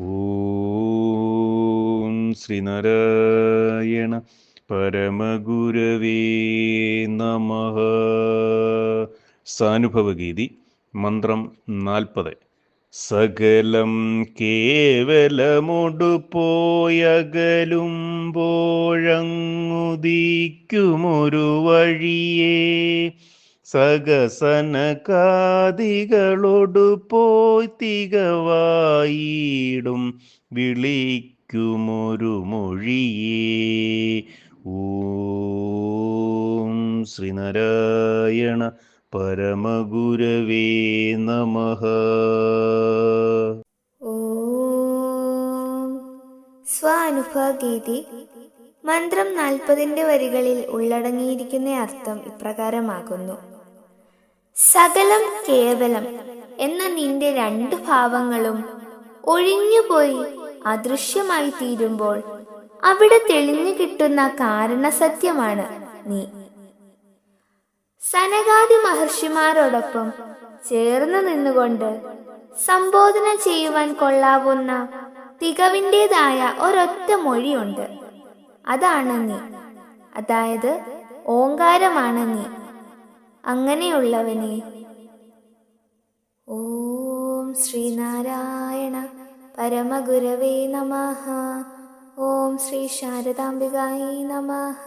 ഓം ശ്രീനാരായണ പരമഗുരവേ നമ. സാനുഭവഗീതി മന്ത്രം നാൽപ്പത്. സകലം കേവലമൊടു പോയകലുമ്പോഴങ്ങുദിക്കുമൊരു വഴിയേ. സകസനകാദികളോടു പോയി തികവായിടും. വിളിക്കുമൊരു മൊഴിയേ. ഓം ശ്രീനാരായണ പരമഗുരവേ നമ. സ്വാനുഭവഗീതി മന്ത്രം നാൽപ്പതിന്റെ വരികളിൽ ഉള്ളടങ്ങിയിരിക്കുന്ന അർത്ഥം ഇപ്രകാരമാകുന്നു. സകലം കേവലം എന്ന നിന്റെ രണ്ട് ഭാവങ്ങളും ഒഴിഞ്ഞുപോയി അദൃശ്യമായി തീരുമ്പോൾ അവിടെ തെളിഞ്ഞു കിട്ടുന്ന കാരണസത്യമാണ് നീ. സനകാദി മഹർഷിമാരോടൊപ്പം ചേർന്ന് നിന്നുകൊണ്ട് സംബോധന ചെയ്യുവാൻ കൊള്ളാവുന്ന തികവിന്റെതായ ഒരൊറ്റ മൊഴിയുണ്ട്. അതാണ് നീ. അതായത് ഓങ്കാരമാണ് നീ. അങ്ങനെയുള്ളവനെ. ഓം ശ്രീനാരായണ പരമഗുരവേ നമ. ഓം ശ്രീ ശാരദാംബികായി നമഃ.